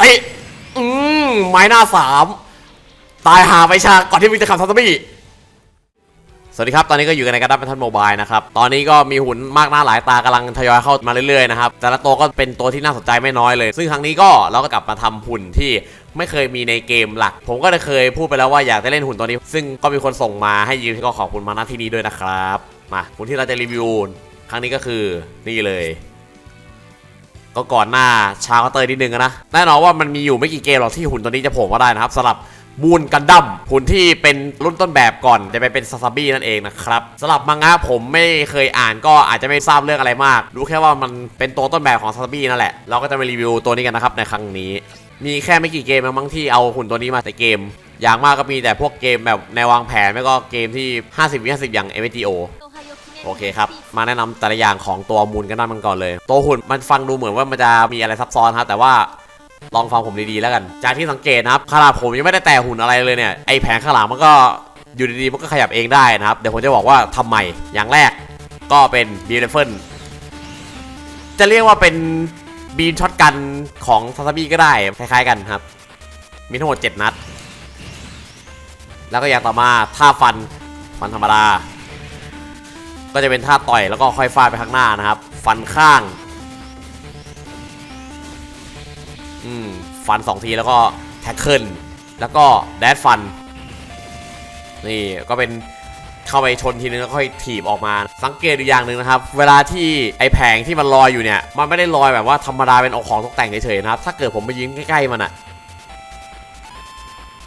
เตะอืมไม้หน้าสามตายหาไปชาก่อนที่มึงจะขับทัตบี้สวัสดีครับ ตอนนี้ก็อยู่กันในกระดับเป็นทันโมบายนะครับ ตอนนี้ก็มีหุ่นมากหน้าหลายตากำลังทยอยเข้ามาเรื่อยๆนะครับ แต่ละตัวก็เป็นตัวที่น่าสนใจไม่น้อยเลย ซึ่งครั้งนี้ก็เราก็กลับมาทำหุ่นที่ไม่เคยมีในเกมหลัก ผมก็ได้เคยพูดไปแล้วว่าอยากจะเล่นหุ่นตัวนี้ ซึ่งก็มีคนส่งมาให้ยืมก็ขอบคุณมาณที่นี้ด้วยนะครับ มาหุ่นที่เราจะรีวิวครั้งนี้ก็คือนี่เลย ก็ก่อนหน้าชาร์เตอร์นิดนึงนะแน่นอนว่ามันมีอยู่ไม่กี่เกมหรอกที่หุ่นตัวนี้จะโผล่มาได้นะครับสำหรับมูนกันดั้มหุ่นที่เป็นรุ่นต้นแบบก่อนจะไปเป็นซาซาบี้นั่นเองนะครับสำหรับมังงะผมไม่เคยอ่านก็อาจจะไม่ทราบเรื่องอะไรมาก รู้แค่ว่ามันเป็นตัวต้นแบบของซาซาบี้นั่นแหละ เราก็จะมารีวิวตัวนี้กันนะครับในครั้งนี้ มีแค่ไม่กี่เกมมั้งที่เอาหุ่นตัวนี้มาแต่เกม อย่างมากก็มีแต่พวกเกมแบบแนวางแผนไม่ก็เกมที่ 50วิ50 อย่าง MGO โอเคครับ มาแนะนำแต่ละอย่างของตัวมูลกันด้านมันก่อนเลย ตัวหุ่นมันฟังดูเหมือนว่ามันจะมีอะไรซับซ้อนครับ แต่ว่าลองฟังผมดีๆแล้วกัน จากที่สังเกตนะครับขนาดผมยังไม่ได้แต่หุ่นอะไรเลยเนี่ย ไอแผงข้างหลังมันก็อยู่ดีๆมันก็ขยับเองได้นะครับ เดี๋ยวผมจะบอกว่าทำไม อย่างแรกก็เป็นบีเลเฟิลจะเรียกว่าเป็นบีนช็อตกันของซาซาบิก็ได้ คล้ายๆกันครับ มีทั้งหมด 7 นัด แล้วก็อย่างต่อมาท่าฟันฟันธรรมดา ก็จะเป็นท่าต่อยแล้วก็ค่อยฟาดไปข้างหน้านะครับ ฟันข้าง อืม ฟันสองทีแล้วก็แท็กเกิลแล้วก็แดดฟัน นี่ก็เป็นเข้าไปชนทีนึงแล้วค่อยถีบออกมา สังเกตดูอย่างหนึ่งนะครับ เวลาที่ไอแผงที่มันลอยอยู่เนี่ย มันไม่ได้ลอยแบบว่าธรรมดาเป็นเอาของตกแต่งเฉยๆนะครับ ถ้าเกิดผมไปยืนใกล้ๆมันอะ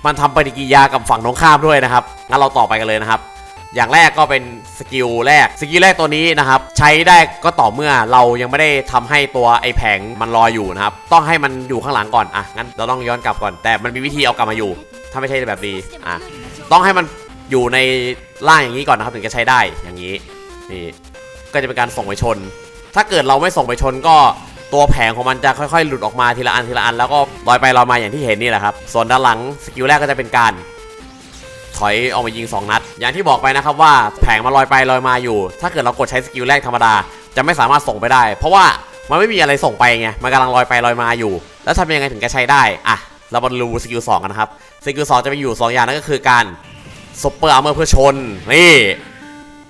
มันทำปฏิกิริยากับฝั่งตรงข้ามด้วยนะครับ งั้นเราต่อไปกันเลยนะครับ อย่างแรกก็เป็นสกิลแรก สกิลแรกตัวนี้นะครับ ใช้ได้ก็ต่อเมื่อเรายังไม่ได้ทำให้ตัวไอแผงมันลอยอยู่นะครับ ต้องให้มันอยู่ข้างหลังก่อน อะ งั้นเราต้องย้อนกลับก่อน แต่มันมีวิธีเอากลับมาอยู่ ถ้าไม่ใช่แบบนี้ อะ ต้องให้มันอยู่ในล่างอย่างนี้ก่อนนะครับ ถึงจะใช้ได้ อย่างนี้ นี่ ก็จะเป็นการส่งไปชน ถ้าเกิดเราไม่ส่งไปชนก็ตัวแผงของมันจะค่อยๆ หลุดออกมาทีละอันทีละอัน แล้วก็ลอยไปลอยมาอย่างที่เห็นนี่แหละครับ ส่วนด้านหลังสกิลแรกก็จะเป็นการถอยออกมายิง 2 นัด อย่างที่บอกไปนะครับว่าแผงมันลอยไปลอยมาอยู่ ถ้าเกิดเรากดใช้สกิลแรกธรรมดา จะไม่สามารถส่งไปได้ เพราะว่ามันไม่มีอะไรส่งไปไงมันกำลังลอยไปลอยมาอยู่ แล้วทำยังไงถึงจะใช้ได้อะเรามาดูสกิล2กันนะครับสกิล2จะมีอยู่ 2 อย่างนั่นก็คือการซุปเปอร์อาร์เมอร์เพื่อชนนี่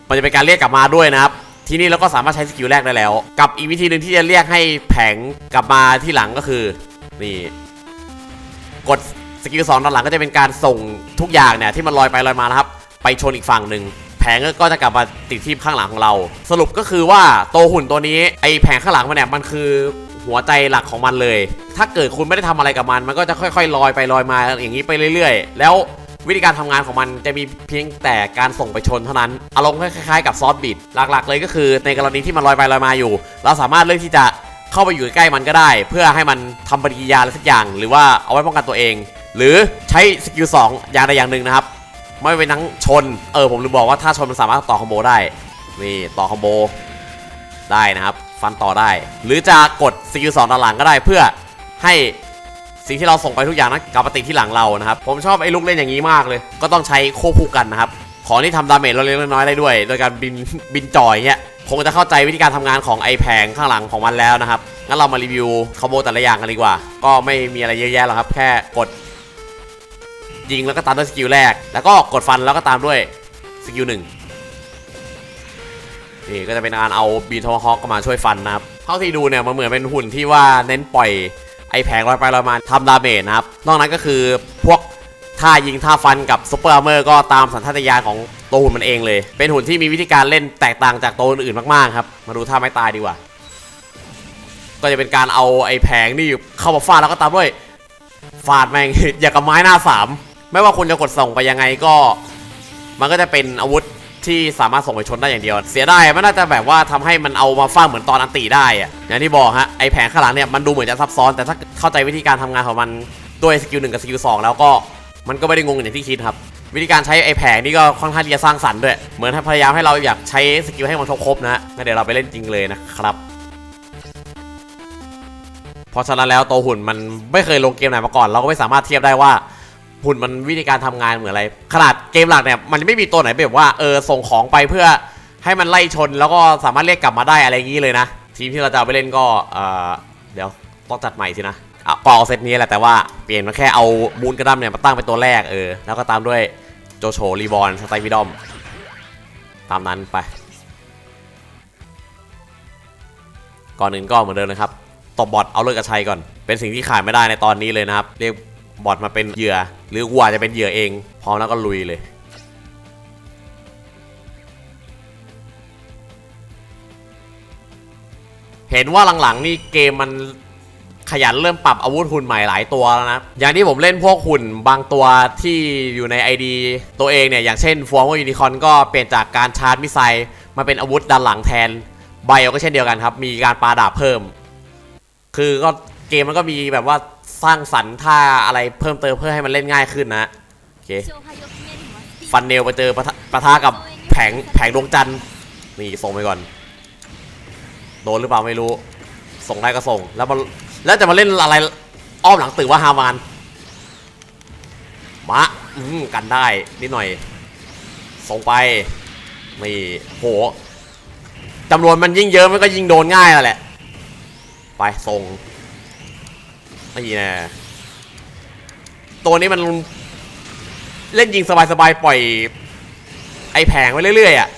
มันจะเป็นการเรียกกลับมาด้วยนะครับทีนี้เราก็สามารถใช้สกิลแรกได้แล้ว กับอีกวิธีหนึ่งที่จะเรียกให้แผงกลับมาที่หลังก็คือนี่กดสกิลสองด้านหลังก็จะเป็นการส่งทุกอย่างเนี่ยที่มันลอยไปลอยมานะครับ ไปชนอีกฝั่งหนึ่งแผงก็จะกลับมาติดที่ข้างหลังของเรา สรุปก็คือว่าตัวหุ่นตัวนี้ไอแผงข้างหลังมันเนี่ยมันคือหัวใจหลักของมันเลย ถ้าเกิดคุณไม่ได้ทำอะไรกับมัน มันก็จะค่อยๆลอยไปลอยมาอย่างนี้ไปเรื่อยๆ แล้ววิธีการทำงานของมันจะมีเพียงแต่การส่งไปชนเท่านั้น อารมณ์คล้ายๆกับซอสบิดหลักๆ เลยก็คือในกรณีที่มันลอยไปลอยมาอยู่ เราสามารถเลือกที่จะเข้าไปอยู่ใกล้มันก็ได้ เพื่อให้มันทำปฏิกิริยาอะไรสักอย่าง หรือว่าเอาไว้ป้องกันตัวเอง หรือใช้สกิล2อย่างใดอย่างหนึ่งนะครับ ไม่เป็นทั้งชน เออผมลืมบอกว่าถ้าชนมันสามารถต่อคอมโบได้ นี่ต่อคอมโบได้นะครับ ฟันต่อได้ หรือจะกดสกิล2ด้านหลังก็ได้เพื่อให้สิ่งที่เราส่งไปทุกอย่างนั้นกลับมาติดที่หลังเรานะครับ ผมชอบไอ้ลูกเล่นอย่างนี้มากเลย ก็ต้องใช้ควบคู่กันนะครับ ของที่ทำดาเมจเราเล็กน้อยได้ด้วย โดยการบินบินจ่อยเงี้ยคงจะเข้าใจวิธีการทำงานของไอแผงข้างหลังของมันแล้วนะครับ งั้นเรามารีวิวคอมโบแต่ละอย่างกันดีกว่า ก็ไม่มีอะไรเยอะแยะหรอกครับ แค่กด ยิงแล้วก็ตามด้วยสกิลแรก แล้วก็กดฟันแล้วก็ตามด้วยสกิลหนึ่งนี่ก็จะเป็นการเอาบีทอฮอกมาช่วยฟันนะครับเท่าที่ดูเนี่ยมันเหมือนเป็นหุ่นที่ว่าเน้นปล่อยไอแผงลอยไปลอยมาทำดาเมจนะครับ นอกนั้นก็คือพวกท่ายิงท่าฟันกับซุปเปอร์อาร์เมอร์ก็ตามสัญชาตญาณของตัวหุ่นมันเองเลย เป็นหุ่นที่มีวิธีการเล่นแตกต่างจากตัวอื่นๆมากๆครับ มาดูท่าไม้ตายดีกว่า ก็จะเป็นการเอาไอ้แผงนี่เข้ามาฟาดแล้วก็ตามด้วยฟาดแม่งอย่างกับไม้หน้าสาม ไม่ว่าคุณจะกดส่งไปยังไงก็ มันก็จะเป็นอาวุธที่สามารถส่งไปชนได้อย่างเดียว เสียดายมันน่าจะแบบว่าทำให้มันเอามาฟาดเหมือนตอนอันตีได้อะอย่างที่บอกฮะไอแผงข้างหลังเนี่ยมันดูเหมือนจะซับซ้อนแต่ถ้าเข้าใจวิธีการทำงานของมันด้วยสกิลหนึ่งกับสกิลสองแล้วก็มันก็ไม่ได้งงอย่างที่คิดครับ วิธีการใช้ไอแผงนี่ก็ค่อนข้างที่จะสร้างสรรค์ด้วย เหมือนพยายามให้เราอยากใช้สกิลให้มันครบนะฮะงั้นเดี๋ยวเราไปเล่นจริงเลยนะครับเพราะฉะนั้นแล้วตัวหุ่นมันไม่เคยลงเกมไหนมาก่อน เราก็ไม่สามารถเทียบได้ว่า หุ่นมันวิธีการทำงานเหมือนอะไรขนาดเกมหลักเนี่ยมันไม่มีตัวไหนแบบว่าเออส่งของไปเพื่อให้มันไล่ชนแล้วก็สามารถเรียกกลับมาได้อะไรอย่างนี้เลยนะ ทีมที่เราจะไปเล่นก็เออเดี๋ยวต้องจัดใหม่สินะอะก็เอาเซตนี้แหละแต่ว่าเปลี่ยนมาแค่เอามูนกระดัมเนี่ยมาตั้งเป็นตัวแรกเออแล้วก็ตามด้วยโจโฉรีบอลสไตล์วิดอม ตามนั้นไป ก่อนอื่นก็เหมือนเดิมนะครับตบบอทเอาเลิกกระชัยก่อน เป็นสิ่งที่ขาดไม่ได้ในตอนนี้เลยนะครับ เรียก บอทมาเป็นเหยื่อ หรือวัวจะเป็นเหยื่อเองพร้อมแล้วก็ลุยเลย เห็นว่าหลังๆนี่เกมมันขยันเริ่มปรับอาวุธหุ่นใหม่หลายตัวแล้วนะ อย่างที่ผมเล่นพวกหุ่นบางตัวที่อยู่ใน ID ตัวเองเนี่ย อย่างเช่นฟอร์มยูนิคอนก็เปลี่ยนจากการชาร์จมิสไซล์มาเป็นอาวุธด้านหลังแทน ไบโอก็เช่นเดียวกันครับ มีการปาดาบเพิ่ม คือก็เกมมันก็มีแบบว่า สร้างสรรค์ท่าอะไรเพิ่มเติมเพื่อให้มันเล่นง่ายขึ้นนะโอเคฟันเนลไปเจอปะะปะทะกับแผงแผงดวงจันทร์นี่ส่งไปก่อน โดนหรือเปล่าไม่รู้ ส่งได้ก็ส่ง แล้วมาแล้วจะมาเล่นอะไรอ้อมหลังตึกว่าฮามานมาอืมกันได้นิดหน่อย ส่งไปนี่โหจำนวนมันยิ่งเยอะมันก็ยิ่งโดนง่ายแหละ ไปส่ง นี่น่ตัวนี้มัน เล่นยิงสบายๆปล่อย ไอแผงไว้เรื่อยๆอะ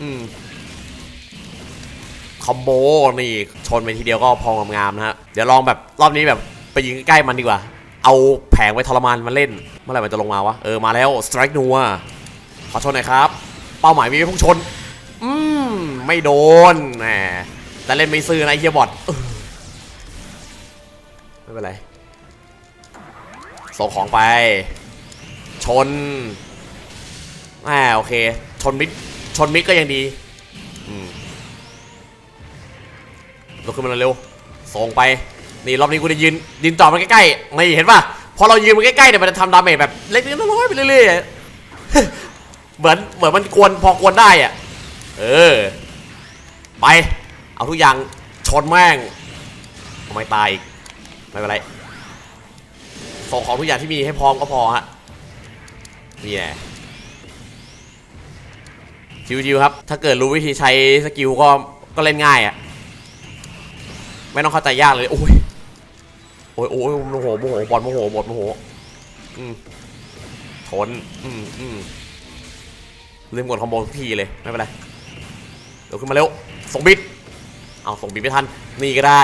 อืมคอมโบนี่ชนไปทีเดียวก็พองงามๆนะฮะเดี๋ยวลองแบบรอบนี้แบบไปยิงใกล้ๆมันดีกว่า เอาแผงไว้ทรมานมันเล่น เมื่อไหร่มันจะลงมาวะ เออ มาแล้วสไตร์นัวขอชนหน่อยครับ เป้าหมายมีพุ่งชน อืม ไม่โดนแหมแต่เล่นไม่ซื่อนะไอเฮียบอท เออไม่เป็นไรส่งของไป ชนอ่าโอเค ชนมิดชนมิดก็ยังดีอืมลุกขึ้นมาเร็วส่งไป นี่รอบนี้กูจะยืนยืนจ่อมันใกล้ๆนี่เห็นป่ะ พอเรายืนมันใกล้ๆเนี่ยมันจะทำดาเมจแบบเล็กๆน้อยๆไปเรื่อยๆ เหมือนเหมือนมันกวนพอกวนได้อะ เออ ไป เอาทุกอย่างชนแม่ง ไม่ตายอีก ไม่เป็นไร ส่งของทุกอย่างที่มีให้พร้อมก็พอฮะนี่แหละชิวๆครับ ถ้าเกิดรู้วิธีใช้สกิลก็ก็เล่นง่ายอะ่ะ ไม่ต้องเข้าใจยากเลยโอ้ยโอ้ยโอ้ยโมโหโมโหบอลโมโหบอลโมโหอืมทนอืมอืมลืมกดคอมโบทุกทีเลยไม่เป็นไรเดี๋ยวขึ้นมาเร็วส่งบิดเอาส่งบิดไม่ทันนี่ก็ได้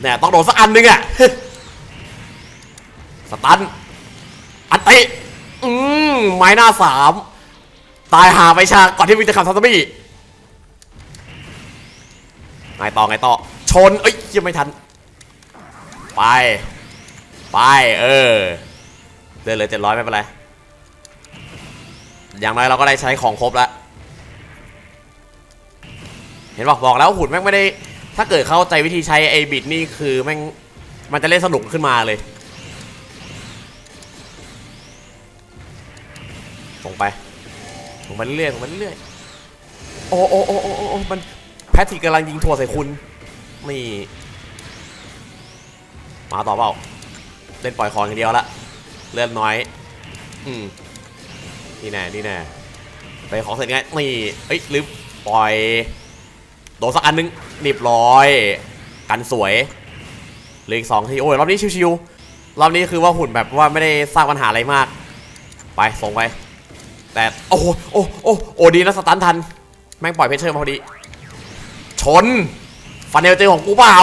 เนี่ยต้องโดนสักอันหนึงอะสตันอันติอืมไม้หน้าสามตายหาไปชาก่อนที่มึงจะขับซัตบี้ไงต่อไงต่อ ชน เอ้ยยังไม่ทัน ไป ไป เออ เดินเลยเจ็ดร้อยไม่เป็นไร อย่างน้อยเราก็ได้ใช้ของครบแล้ว เห็นบอกบอกแล้วหุ่นแม่งไม่ได้ ถ้าเกิดเข้าใจวิธีใช้ไอ้บิดนี่คือแม่งมันจะเล่นสนุกขึ้นมาเลย ส่งไป ส่งไปเรื่อยๆส่งไปเรื่อยๆโอ้โอ้โอ้โอ้โอ้มันแพทริกกำลังยิงถั่วใส่คุณ นี่ มาต่อเปล่า เล่นปล่อยของอย่เดียวละ เลื่อนน้อย อืม นี่แน่ นี่แน่ ไปของเสร็จไงนี่ เอ้ยลืมปล่อย โดนสักอันนึงเรียบร้อย กันสวยเหลืออีกสองทีโอ้ยรอบนี้ชิวๆรอบนี้คือว่าหุ่นแบบว่าไม่ได้สร้างปัญหาอะไรมาก ไปส่งไปแต่โอ้โหโอ้โอ้โอ้ดีนะสตันทัน แม่งปล่อยเพชเชอร์มาพอดี ชนฟันเนลเจอของกูเปล่า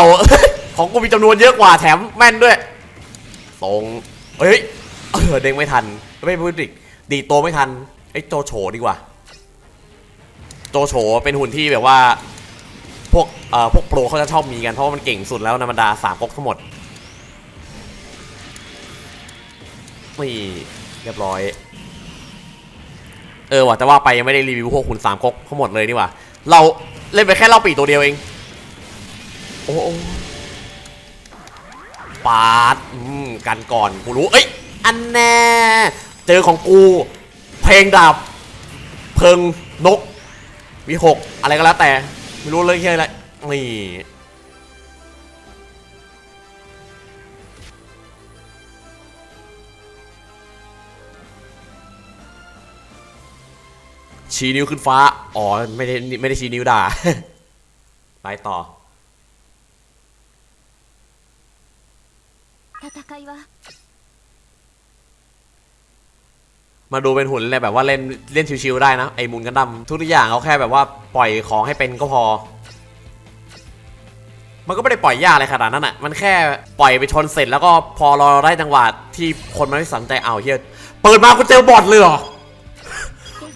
ของกูมีจำนวนเยอะกว่าแถมแม่นด้วยส่งเฮ้ยเออเด้งไม่ทันไม่พูดดิดีโตไม่ทันไอ้โจโฉดีกว่า โจโฉเป็นหุ่นที่แบบว่า พวกเอ่อพวกโปรเขาจะชอบมีกันเพราะว่ามันเก่งสุดแล้วในบรรดาสามก๊กทั้งหมดนี่เรียบร้อย เออว่ะแต่ว่าไปยังไม่ได้รีวิวพวกคุณสามก๊กทั้งหมดเลยนี่ว่าเราเล่นไปแค่เล่าปีตัวเดียวเอง โอ้โปาดอืมกันก่อนกูรู้เอ้ยอันแน่เจอของกู เพลงดาบเพิงนกวิหกอะไรก็แล้วแต่ ไม่รู้เลยแค่อะไรนี่ ชี้นิ้วขึ้นฟ้า อ๋อ ไม่ได้ไม่ได้ชี้นิ้วด่า ไปต่อ 戦いは มาดูเป็นหุ่นเลยแบบว่าเล่นเล่นชิวๆได้นะไอ้มูลกันดั้มทุกอย่างเขาแค่แบบว่าปล่อยของให้เป็นก็พอ มันก็ไม่ได้ปล่อยยากอะไรขนาดนั้นอะ มันแค่ปล่อยไปชนเสร็จแล้วก็พอราได้จังหวะที่คนมันไม่สนใจเอาเฮียเปิดมากูเจอบอทเลยเหรอ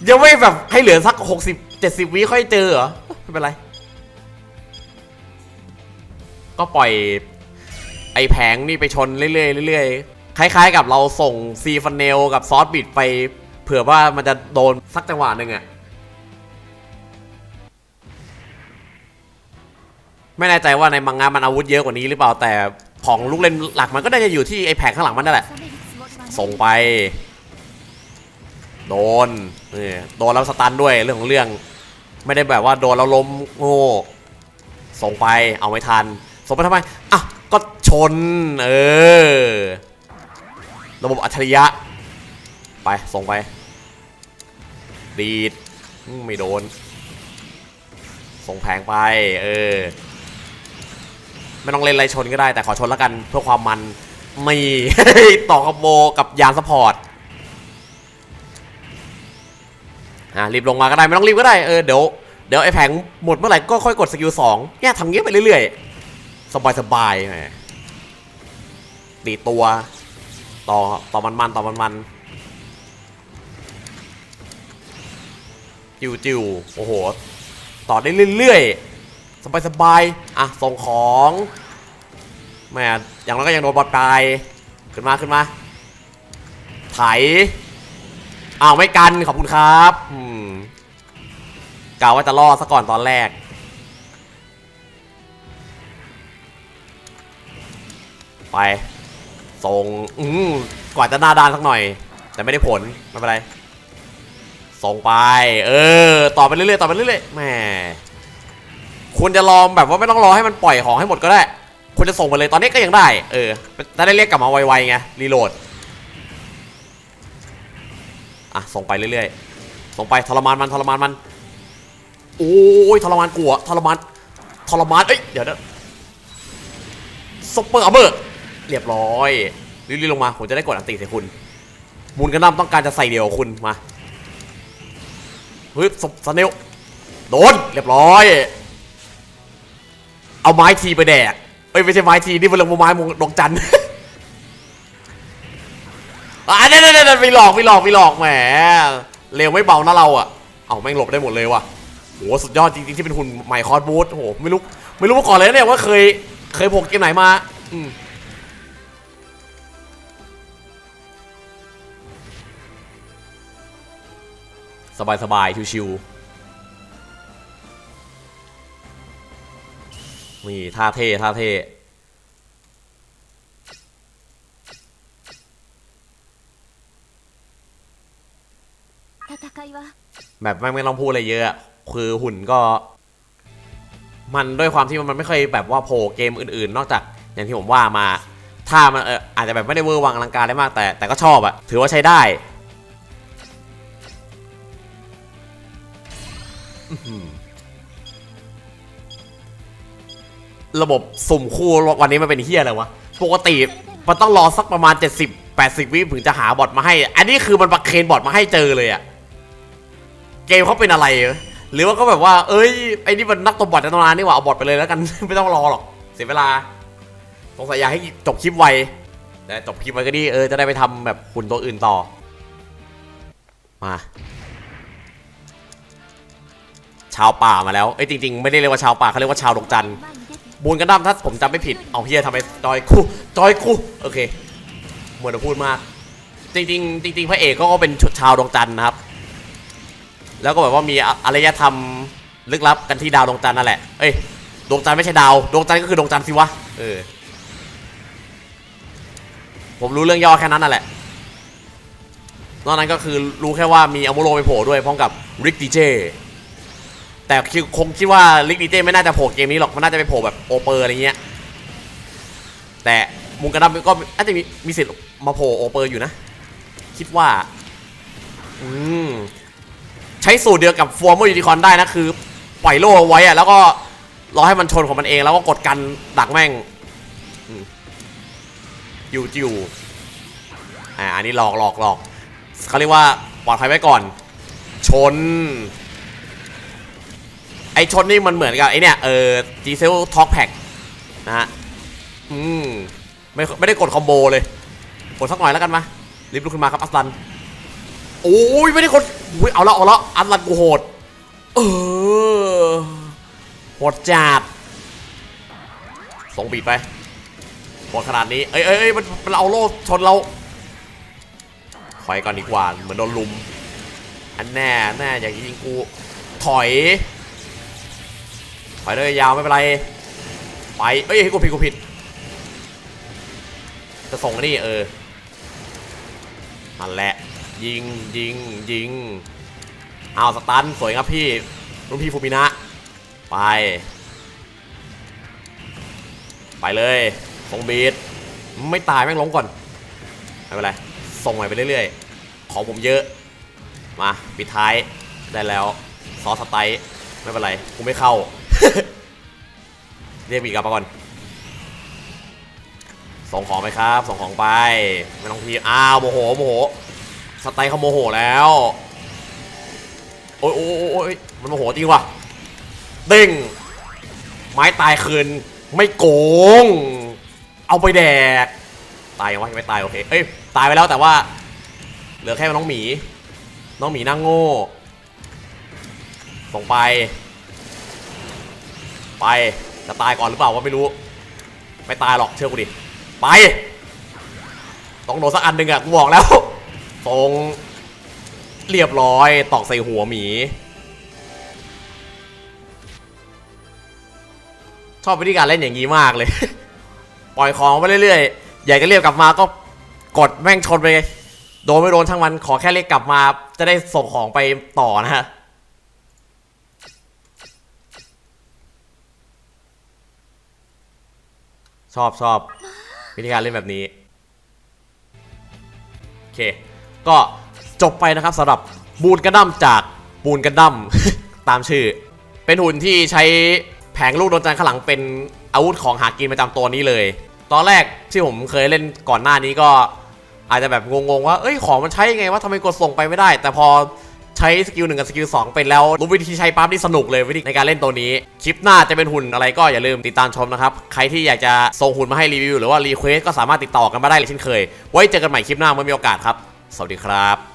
ยังไม่แบบให้เหลือสัก 60 70วิค่อยเจอเหรอไม่เป็นไร ก็ปล่อย ไอ้แผงนี่ไปชนเรื่อยๆเรื่อยๆ คล้ายๆกับเราส่งซีฟันเนลกับซอสบิดไป เผื่อว่ามันจะโดนสักจังหวะหนึ่งอะไม่แน่ใจว่าในมังงะมันอาวุธเยอะกว่านี้หรือเปล่าแต่ของลูกเล่นหลักมันก็ได้จะอยู่ที่ไอแผงข้างหลังมันนั่นแหละ ส่งไป โดนนี่โดนแล้วสตันด้วยเรื่องของเรื่อง ไม่ได้แบบว่าโดนแล้วล้มโง่ส่งไปเอาไม่ทัน ส่งไปทำไมอะก็ชน เออ ระบบอัจฉริยะ ไป ส่งไป ดีด ไม่โดน ส่งแผงไป เออ ไม่ต้องเล่นไรชนก็ได้แต่ขอชนแล้วกันเพื่อความมันมีต่อกับโบกับยานสปอร์ตอะรีบลงมาก็ได้ไม่ต้องรีบก็ได้เออเดี๋ยวเดี๋ยวไอ้แผงหมดเมื่อไหร่ก็ค่อยกดสกิลสองเนี่ยทำเงี้ยไปเรื่อยๆ สบายสบายๆแหมตีตัว ต่อต่อมันมันต่อมันมันจิวจิวโอ้โห ต่อได้เรื่อยๆ สบายสบายอะ ส่งของแม่อย่างนั้นก็ยังโดนบอลตาย ขึ้นมาขึ้นมา ไถอ้าวไม่กันขอบคุณครับกล่าวว่าจะล่อซะก่อนตอนแรก ไป ส่งอืมกว่าจะหน้าด้านสักหน่อย แต่ไม่ได้ผลไม่เป็นไรส่งไป เออ ต่อไปเรื่อยๆ ต่อไปเรื่อยๆแหมคุณจะลองแบบว่าไม่ต้องรอให้มันปล่อยของให้หมดก็ได้คุณจะส่งไปเลยตอนนี้ก็ยังได้ เออจะได้เรียกกลับมาไวๆไง รีโหลด อะ ส่งไปเรื่อยๆ ส่งไปทรมานมันทรมานมัน โอ้ยทรมานกลัวทรมานทรมาน เอ้ย เดี๋ยวนะซุปเปอร์อัมเบอร์ เรียบร้อยรีบๆลงมาผมจะได้กดอันติใส่คุณมูลกันดั้มต้องการจะใส่เดียวคุณมาเฮ้ยสสเนลโดนเรียบร้อย เอาไม้ทีไปแดกเอ้ยไม่ใช่ไม้ทีนี่เป็นเรื่องไม้มงดงจันอะเดี๋ยวเดี๋ยวไปหลอกไปหลอกไปหลอกแหมเร็วไม่เบานะเราอะเอาแม่งหลบได้หมดเลยว่ะโหสุดยอดจริงๆที่เป็นหุ่นใหม่คอร์สบูทโหไม่รู้ไม่รู้มาก่อนเลยนะเนี่ยว่าเคยเคยพกเกมไหนมา อืม สบายสบายชิวๆนี่ท่าเท่ท่าเท่แบบไม่ไม่ต้องพูดอะไรเยอะคือหุ่นก็ มันด้วยความที่มันไม่เคยแบบว่าโผล่เกมอื่นๆ นอกจากอย่างที่ผมว่ามา ถ้ามันอาจจะแบบไม่ได้เวอร์วังอลังการได้มากแต่แต่ก็ชอบอะถือว่าใช้ได้ ระบบสุ่มคู่วันนี้มันเป็นเฮียอะไรวะ ปกติมันต้องรอสักประมาณ 70 80 วิถึงจะหาบอทมาให้ อันนี้คือมันประเคนบอทมาให้เจอเลยอะเกมเขาเป็นอะไร หรือว่าก็แบบว่า เอ้ย ไอ้นี่มันนักตบบอทนตำนานนี่หว่าเอาบอทไปเลยแล้วกัน ไม่ต้องรอหรอกเสียเวลาสงสัยอยากให้จบคลิปไวแต่จบคลิปไวก็ดีเออจะได้ไปทำแบบหุ่นตัวอื่นต่อ มา ชาวป่ามาแล้ว เอ้ยจริงๆ ไม่ได้เรียกว่าชาวป่าเขาเรียกว่าชาวดงจันทร์บูนกันดั้มถ้าผมจำไม่ผิด เอาเฮียทำไปจอยคู่จอยคู่โอเคเหมือนจะพูดมาก จริงๆจริงๆพระเอกก็เป็นชุดชาวดวงจันทร์นะครับ แล้วก็แบบว่ามีอารยธรรมลึกลับกันที่ดาวดวงจันทร์นั่นแหละ เอ้ยดวงจันทร์ไม่ใช่ดาวดวงจันทร์ก็คือดวงจันทร์สิวะ เออ ผมรู้เรื่องย่อแค่นั้นนั่นแหละ นอกนั้นก็คือรู้แค่ว่ามีอโมโรไปโผล่ด้วยพร้อมกับริกดีเจ แต่คือคงคิดว่าลิกดีเจไม่น่าจะโผล่เกมนี้หรอก มันน่าจะไปโผล่แบบโอเปอร์อะไรเงี้ย แต่มุงกระดัมก็อาจจะมีมีสิทธิ์มาโผล่โอเปอร์อยู่นะ คิดว่า อืม ใช้สูตรเดียวกับฟัวมยูนิคอนได้นะคือ ปล่อยโล่ไว้อะแล้วก็รอให้มันชนของมันเองแล้วก็กดกันดักแม่งอืมจิวจิวอ่าอันนี้หลอกหลอกหลอกเขาเรียกว่าปลอดภัยไว้ก่อน ชน ชนนี่มันเหมือนกับไอเนี่ยเออ G c e l Talk Pack นะฮะอืมไม่ไม่ได้กดคอมโบเลยกดสักหน่อยแล้วกันมารีบลุกขึ้นมาครับอัสลันโอ้ยไม่ได้กดอุ้ยเอาละเอาละอัสลันกูโหดเออโหดจัดส่งบีดไปโหดขนาดนี้เอ้ยเอ้ยเอ้ยมันมันเอาโล่ชนเราถอยก่อนดีกว่าเหมือนโดนลุมอันแน่แน่อย่ากยิงกูถอย ถอยเลยยาวไม่เป็นไร ไป เอ้ยกูผิดกูผิด จะส่งนี่เออนั่นแหละ ยิงยิงยิงเอาสตันสวยครับพี่รุ่นพี่ฟูมินะ ไป ไปเลยส่งบีดไม่ตายแม่งล้มก่อนไม่เป็นไรส่งไปเรื่อยๆ ของผมเยอะ มา ปิดท้ายได้แล้ว ซอสสไตล์ไม่เป็นไรกูไม่เข้า เรียกบีดกลับมาก่อน ส่งของไปครับ ส่งของไป ไม่ต้องพีอ้าวโมโหโมโห สไตล์เขาโมโหแล้วโอ้ยโอ้ยโอ้ยโอ้ยมันโมโหจริงว่ะเด้งไม้ตายคืน ไม่โกง เอาไปแดก ตายยังวะยังไม่ตายโอเค เอ้ย ตายไปแล้วแต่ว่า เหลือแค่น้องหมี น้องหมีนั่งโง่ ส่งไป ไปจะตายก่อนหรือเปล่าวะไม่รู้ ไม่ตายหรอกเชื่อกูดิ ไป ต้องโดนสักอันหนึ่งอะกูบอกแล้วตรงเรียบร้อยตอกใส่หัวหมี ชอบวิธีการเล่นอย่างนี้มากเลย ปล่อยของไปเรื่อยๆอยากจะเรียกกลับมาก็กดแม่งชนไปโดนไม่โดนช่างมันขอแค่เรียกกลับมา จะได้ส่งของไปต่อนะฮะ ชอบชอบวิธีการเล่นแบบนี้ โอเค ก็จบไปนะครับสำหรับบูนกันดั้มจากบูนกันดั้มตามชื่อ เป็นหุ่นที่ใช้แผงลูกโดนจันทร์ข้างหลังเป็นอาวุธของหากินประจำตัวนี้เลย ตอนแรกที่ผมเคยเล่นก่อนหน้านี้ก็อาจจะแบบงงๆว่า เอ้ยของมันใช้ยังไงว่าทำไมกดส่งไปไม่ได้ แต่พอ ใช้สกิลหนึ่งกับสกิลสองเป็นแล้วรู้วิธีใช้ปั๊บนี่สนุกเลยวิธีในการเล่นตัวนี้ คลิปหน้าจะเป็นหุ่นอะไรก็อย่าลืมติดตามชมนะครับ ใครที่อยากจะส่งหุ่นมาให้รีวิวหรือว่ารีเควสก็สามารถติดต่อกันมาได้เลยเช่นเคย ไว้เจอกันใหม่คลิปหน้าเมื่อมีโอกาสครับ สวัสดีครับ